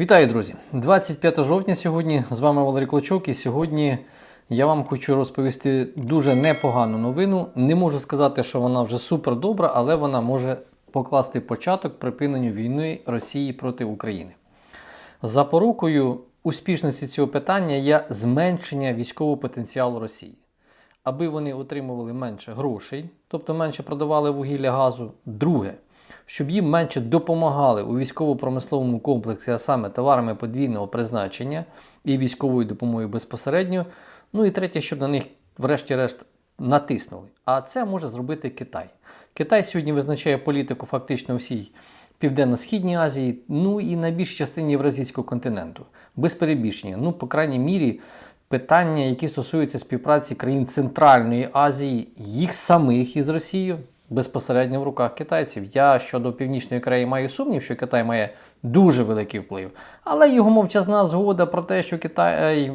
Вітаю, друзі! 25 жовтня сьогодні з вами Валерій Клочок, і сьогодні я вам хочу розповісти дуже непогану новину. Не можу сказати, що вона вже супер добра, але вона може покласти початок припиненню війни Росії проти України. Запорукою успішності цього питання є зменшення військового потенціалу Росії. Аби вони отримували менше грошей, тобто менше продавали вугілля газу. Друге, щоб їм менше допомагали у військово-промисловому комплексі, а саме товарами подвійного призначення і військовою допомогою безпосередньо. Ну і третє, щоб на них, врешті-решт, натиснули. А це може зробити Китай. Китай сьогодні визначає політику фактично всій Південно-Східній Азії, ну і на більшій частині Євразійського континенту. Без перебільшення. Ну, по крайній мірі, питання, які стосуються співпраці країн Центральної Азії, їх самих із Росією, безпосередньо в руках китайців. Я щодо Північної Кореї маю сумнів, що Китай має дуже великий вплив. Але його мовчазна згода про те, що Китай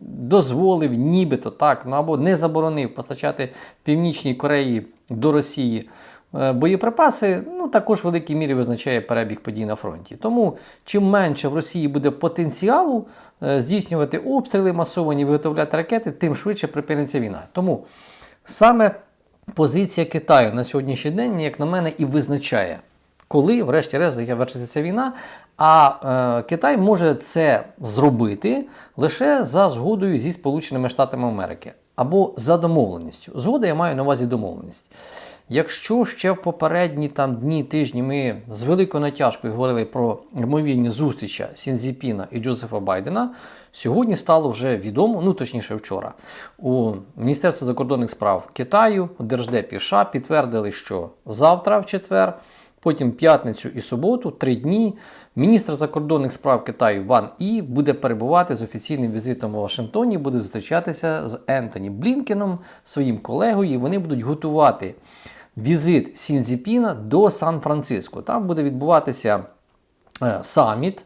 дозволив, нібито так, ну або не заборонив постачати Північній Кореї до Росії. е, Боєприпаси ну, також в великій мірі визначає перебіг подій на фронті. Тому чим менше в Росії буде потенціалу е, здійснювати обстріли масовані, виготовляти ракети, тим швидше припиниться війна. Тому саме позиція Китаю на сьогоднішній день, як на мене, і визначає, коли, врешті-решт, завершиться ця війна. А е, Китай може це зробити лише за згодою зі Сполученими Штатами Америки або за домовленістю. Згода я маю на увазі домовленість. Якщо ще в попередні там дні, тижні ми з великою натяжкою говорили про ймовірні зустрічі Сінзіпіна і Джозефа Байдена, сьогодні стало вже відомо, ну точніше вчора, у Міністерстві закордонних справ Китаю, у Держдепі США підтвердили, що завтра, в четвер, потім п'ятницю і суботу, три дні, міністр закордонних справ Китаю Ван І буде перебувати з офіційним візитом у Вашингтоні, буде зустрічатися з Ентоні Блінкеном, своїм колегою, і вони будуть готувати візит Сінзіпіна до Сан-Франциско. Там буде відбуватися е, саміт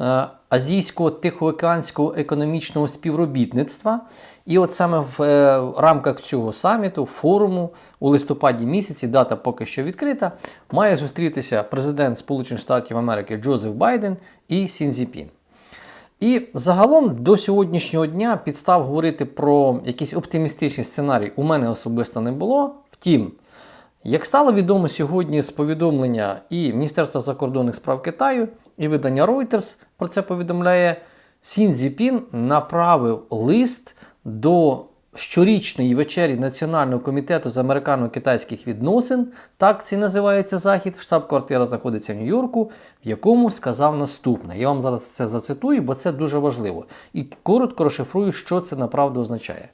е, Азійського Тихоокеанського економічного співробітництва. І от саме в е, рамках цього саміту, форуму у листопаді місяці, дата поки що відкрита, має зустрітися президент Сполучених Штатів Америки Джозеф Байден і Сінзіпін. І загалом до сьогоднішнього дня підстав говорити про якісь оптимістичні сценарії у мене особисто не було. Втім, як стало відомо сьогодні з повідомлення і Міністерства закордонних справ Китаю, і видання Reuters про це повідомляє, Сін Зіпін направив лист до щорічної вечері Національного комітету з американо-китайських відносин, так це називається захід, штаб-квартира знаходиться в Нью-Йорку, в якому сказав наступне. Я вам зараз це зацитую, бо це дуже важливо. І коротко розшифрую, що це направду означає.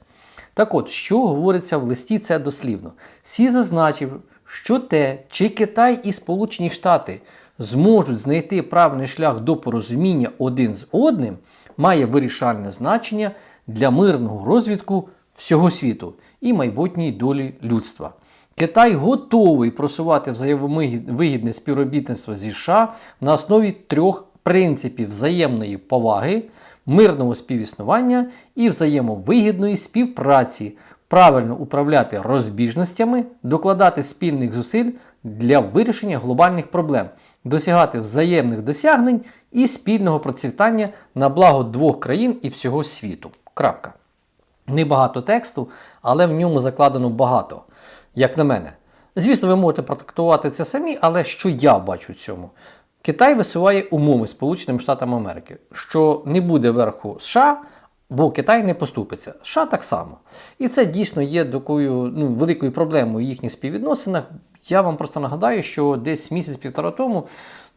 Так от, що говориться в листі, це дослівно. Сі зазначив, що те, чи Китай і Сполучені Штати зможуть знайти правильний шлях до порозуміння один з одним, має вирішальне значення для мирного розвитку всього світу і майбутньої долі людства. Китай готовий просувати взаємовигідне співробітництво зі США на основі трьох принципів взаємної поваги, мирного співіснування і взаємовигідної співпраці, правильно управляти розбіжностями, докладати спільних зусиль для вирішення глобальних проблем, досягати взаємних досягнень і спільного процвітання на благо двох країн і всього світу. Крапка. Небагато тексту, але в ньому закладено багато, як на мене. Звісно, ви можете протрактувати це самі, але що я бачу в цьому? Китай висуває умови Сполученим Штатам Америки, що не буде верху США, бо Китай не поступиться. США так само. І це дійсно є такою ну, великою проблемою в їхніх співвідносинах. Я вам просто нагадаю, що десь місяць-півтора тому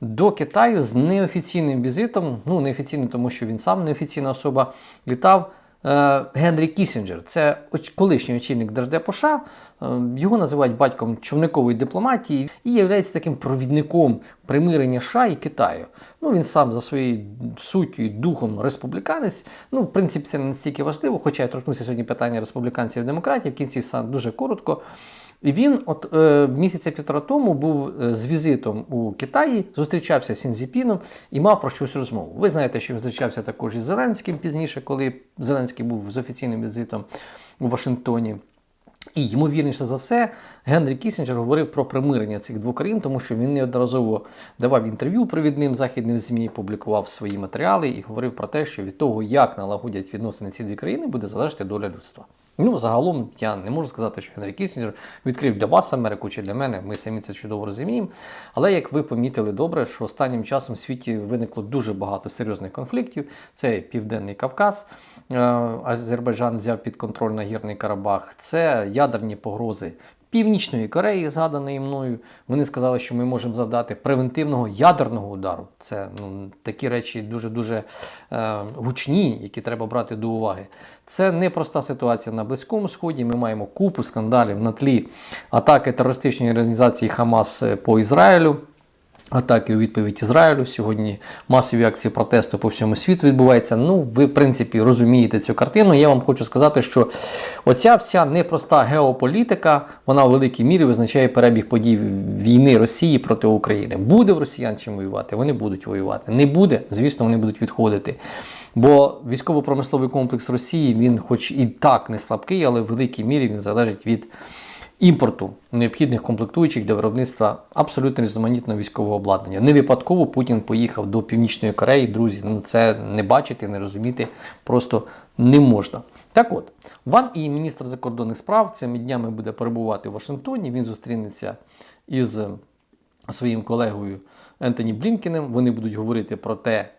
до Китаю з неофіційним візитом, ну неофіційним, тому що він сам неофіційна особа, літав. Е, Генрі Кісінджер, це колишній очільник Держдепу США, е, його називають батьком човникової дипломатії і є таким провідником примирення США і Китаю. Ну, він сам за своєю суттю і духом республіканець. Ну, в принципі, це не настільки важливо, хоча я торкнуся сьогодні питання республіканців і демократів, в кінці сам дуже коротко. І він от е, місяця півтора тому був е, з візитом у Китаї, зустрічався з Сінзіпіном і мав про щось розмову. Ви знаєте, що він зустрічався також із Зеленським пізніше, коли Зеленський був з офіційним візитом у Вашингтоні. І ймовірніше за все, Генрі Кісінджер говорив про примирення цих двох країн, тому що він неодноразово давав інтерв'ю провідним західним ЗМІ, публікував свої матеріали і говорив про те, що від того, як налагодять відносини ці дві країни, буде залежати доля людства. Ну, загалом я не можу сказати, що Генрі Кісінджер відкрив для вас Америку чи для мене. Ми самі це чудово розуміємо. Але як ви помітили добре, що останнім часом в світі виникло дуже багато серйозних конфліктів. Це Південний Кавказ, е, Азербайджан взяв під контроль Нагірний Карабах, це ядерні погрози. Північної Кореї, згаданої мною, вони сказали, що ми можемо завдати превентивного ядерного удару. Це ну, такі речі дуже дуже е, гучні, які треба брати до уваги. Це непроста ситуація на Близькому Сході. Ми маємо купу скандалів на тлі атаки терористичної організації Хамас по Ізраїлю. Атаки у відповідь Ізраїлю. Сьогодні масові акції протесту по всьому світу відбуваються. Ну, ви, в принципі, розумієте цю картину. Я вам хочу сказати, що оця вся непроста геополітика, вона в великій мірі визначає перебіг подій війни Росії проти України. Буде в росіян чим воювати? Вони будуть воювати. Не буде, звісно, вони будуть відходити. Бо військово-промисловий комплекс Росії, він, хоч і так не слабкий, але в великій мірі він залежить від імпорту необхідних комплектуючих для виробництва абсолютно різноманітного військового обладнання. Не випадково Путін поїхав до Північної Кореї, друзі. Ну це не бачити, не розуміти просто не можна. Так от, Ван і міністр закордонних справ цими днями буде перебувати в Вашингтоні. Він зустрінеться із своїм колегою Ентоні Блінкіним. Вони будуть говорити про те,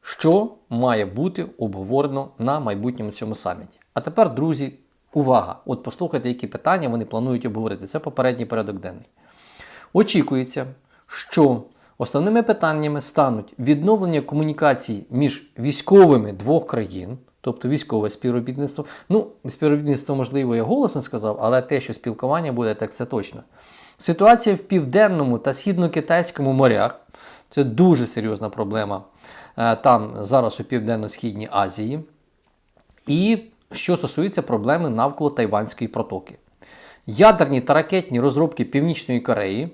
що має бути обговорено на майбутньому цьому саміті. А тепер, друзі, увага! От послухайте, які питання вони планують обговорити. Це попередній порядок денний. Очікується, що основними питаннями стануть відновлення комунікацій між військовими двох країн, тобто військове співробітництво. Ну, співробітництво, можливо, я голосно сказав, але те, що спілкування буде, так це точно. Ситуація в південному та східно-китайському морях це дуже серйозна проблема е, там зараз у Південно-Східній Азії. І що стосується проблеми навколо Тайванської протоки. Ядерні та ракетні розробки Північної Кореї,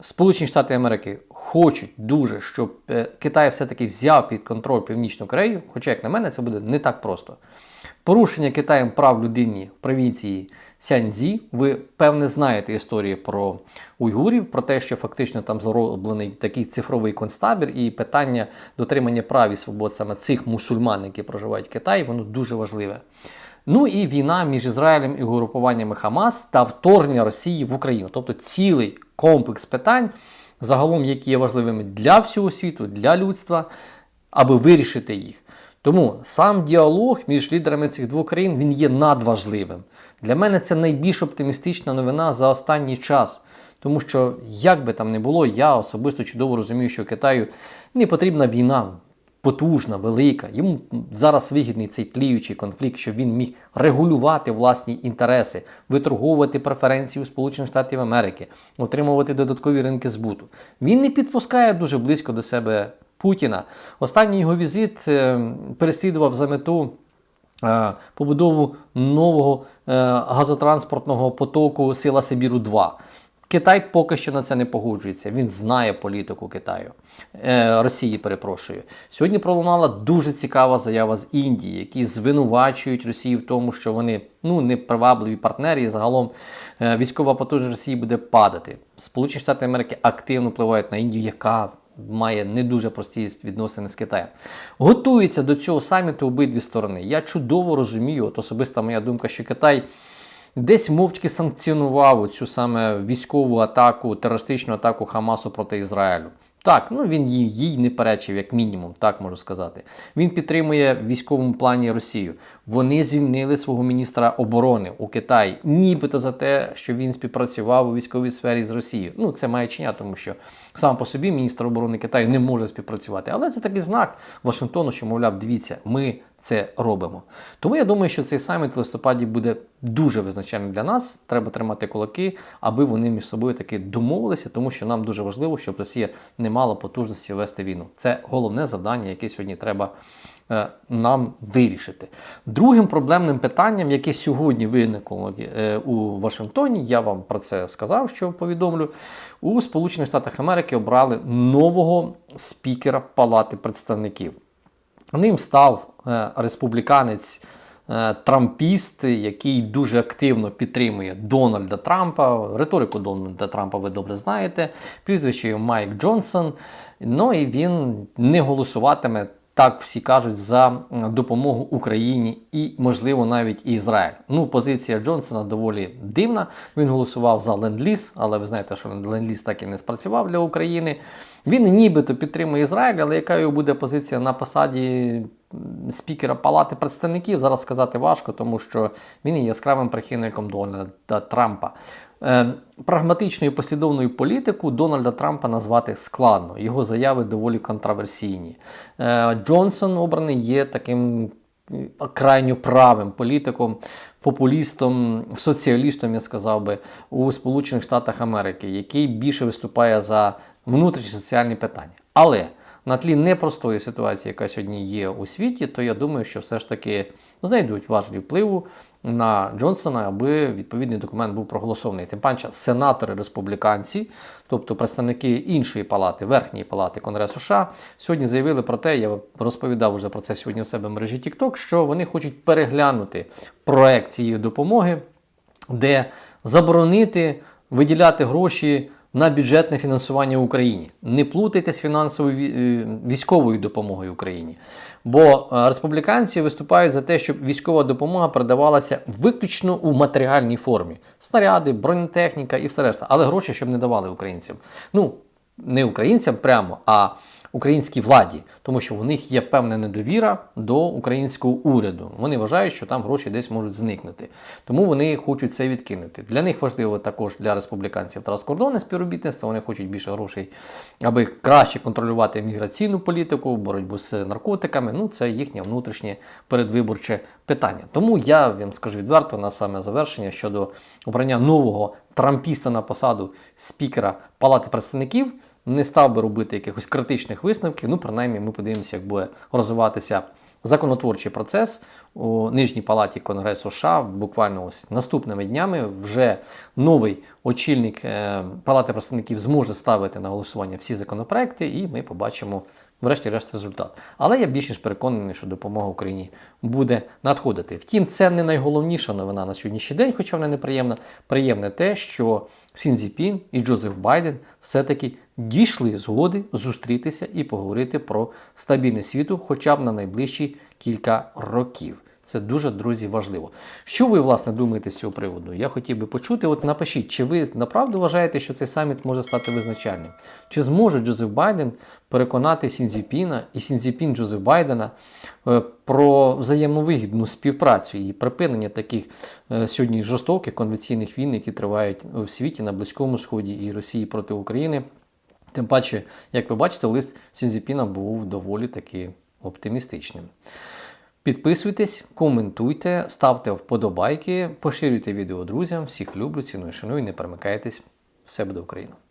Сполучені Штати Америки хочуть дуже, щоб е, Китай все-таки взяв під контроль Північну Корею, хоча, як на мене, це буде не так просто. Порушення Китаєм прав людині в провінції Сяньзі. Ви певне знаєте історію про уйгурів, про те, що фактично там зароблений такий цифровий концтабір, і питання дотримання прав і свобод саме цих мусульман, які проживають в Китаї, воно дуже важливе. Ну і війна між Ізраїлем і групуваннями Хамас та вторгнення Росії в Україну, тобто цілий комплекс питань, загалом, які є важливими для всього світу, для людства, аби вирішити їх. Тому сам діалог між лідерами цих двох країн він є надважливим. Для мене це найбільш оптимістична новина за останній час. Тому що, як би там не було, я особисто чудово розумію, що Китаю не потрібна війна потужна, велика. Йому зараз вигідний цей тліючий конфлікт, щоб він міг регулювати власні інтереси, виторговувати преференції у Сполучених Штатів Америки, отримувати додаткові ринки збуту. Він не підпускає дуже близько до себе Путіна. Останній його візит е, переслідував за мету. е, Побудову нового е, газотранспортного потоку Сила Сибіру 2 Китай поки що на це не погоджується. Він знає політику Китаю е, Росії. Перепрошую. Сьогодні пролунала дуже цікава заява з Індії, які звинувачують Росію в тому, що вони ну непривабливі партнери, і загалом е, військова потужність Росії буде падати. Сполучені Штати Америки активно впливають на Індію, яка має не дуже прості відносини з Китаєм. Готуються до цього саміту обидві сторони. Я чудово розумію, от особиста моя думка, що Китай десь мовчки санкціонував цю саме військову атаку, терористичну атаку Хамасу проти Ізраїлю. Так, ну він їй, їй не перечив, як мінімум, так можу сказати. Він підтримує в військовому плані Росію. Вони звільнили свого міністра оборони у Китаї, нібито за те, що він співпрацював у військовій сфері з Росією. Ну, це маячня, тому що сам по собі міністр оборони Китаю не може співпрацювати. Але це такий знак Вашингтону, що, мовляв, дивіться, ми це робимо. Тому я думаю, що цей саміт в листопаді буде дуже визначальним для нас. Треба тримати кулаки, аби вони між собою таки домовилися, тому що нам дуже важливо, щоб Росія не мала потужності вести війну. Це головне завдання, яке сьогодні треба. е, Нам вирішити. Другим проблемним питанням, яке сьогодні виникло е, у Вашингтоні, я вам про це сказав, що повідомлю. У Сполучених Штатах Америки обрали нового спікера Палати представників. Ним став е, республіканець трампіст, який дуже активно підтримує Дональда Трампа. Риторику Дональда Трампа ви добре знаєте. Прізвище Майк Джонсон. Ну і він не голосуватиме. Так всі кажуть за допомогу Україні і, можливо, навіть Ізраїль. Ну, позиція Джонсона доволі дивна. Він голосував за ленд-ліз, але ви знаєте, що ленд-ліз так і не спрацював для України. Він нібито підтримує Ізраїль, але яка його буде позиція на посаді спікера Палати представників, зараз сказати важко, тому що він є яскравим прихильником Дональда Трампа. Е, Прагматичною послідовною політику Дональда Трампа назвати складно. Його заяви доволі контроверсійні. Е, Джонсон обраний є таким е, крайньо правим політиком, популістом, соціалістом, я сказав би, у Сполучених Штатах Америки, який більше виступає за внутрішні соціальні питання. Але на тлі непростої ситуації, яка сьогодні є у світі, то я думаю, що все ж таки знайдуть важливі впливу на Джонсона, аби відповідний документ був проголосований. Тим паче, сенатори республіканці, тобто представники іншої палати, верхньої палати Конгресу США, сьогодні заявили про те, я розповідав вже про це сьогодні в себе в мережі TikTok, що вони хочуть переглянути проект цієї допомоги, де заборонити виділяти гроші на бюджетне фінансування Україні. Не плутайте з фінансовою е, військовою допомогою Україні. Бо е, республіканці виступають за те, щоб військова допомога передавалася виключно у матеріальній формі: снаряди, бронетехніка і все решта, але гроші щоб не давали українцям. Ну, не українцям прямо, а українській владі, тому що в них є певна недовіра до українського уряду. Вони вважають, що там гроші десь можуть зникнути. Тому вони хочуть це відкинути. Для них важливо також для республіканців транскордонне співробітництво. Вони хочуть більше грошей, аби краще контролювати міграційну політику, боротьбу з наркотиками. Ну, це їхнє внутрішнє передвиборче питання. Тому я вам скажу відверто на саме завершення щодо обрання нового трампіста на посаду спікера Палати представників не став би робити якихось критичних висновків. Ну, принаймні, ми подивимося, як буде розвиватися законотворчий процес у нижній палаті Конгресу США. Буквально ось наступними днями вже новий очільник е, Палати представників зможе ставити на голосування всі законопроекти, і ми побачимо врешті-решт результат. Але я більш ніж переконаний, що допомога Україні буде надходити. Втім, це не найголовніша новина на сьогоднішній день, хоча вона неприємна. Приємне те, що Сінзіпін і Джозеф Байден все-таки дійшли згоди зустрітися і поговорити про стабільність світу, хоча б на найближчі кілька років. Це дуже, друзі, важливо. Що ви, власне, думаєте з цього приводу? Я хотів би почути. От напишіть, чи ви направду вважаєте, що цей саміт може стати визначальним? Чи зможе Джозеф Байден переконати Сінзіпіна і Сінзіпін Джозеф Байдена е, про взаємовигідну співпрацю і припинення таких е, сьогодні жорстоких конвенційних війн, які тривають в світі на Близькому Сході і Росії проти України? Тим паче, як ви бачите, лист Сінзіпіна був доволі таки оптимістичним. Підписуйтесь, коментуйте, ставте вподобайки, поширюйте відео друзям. Всіх люблю, ціную, шаную, не перемикайтесь. Все буде Україна!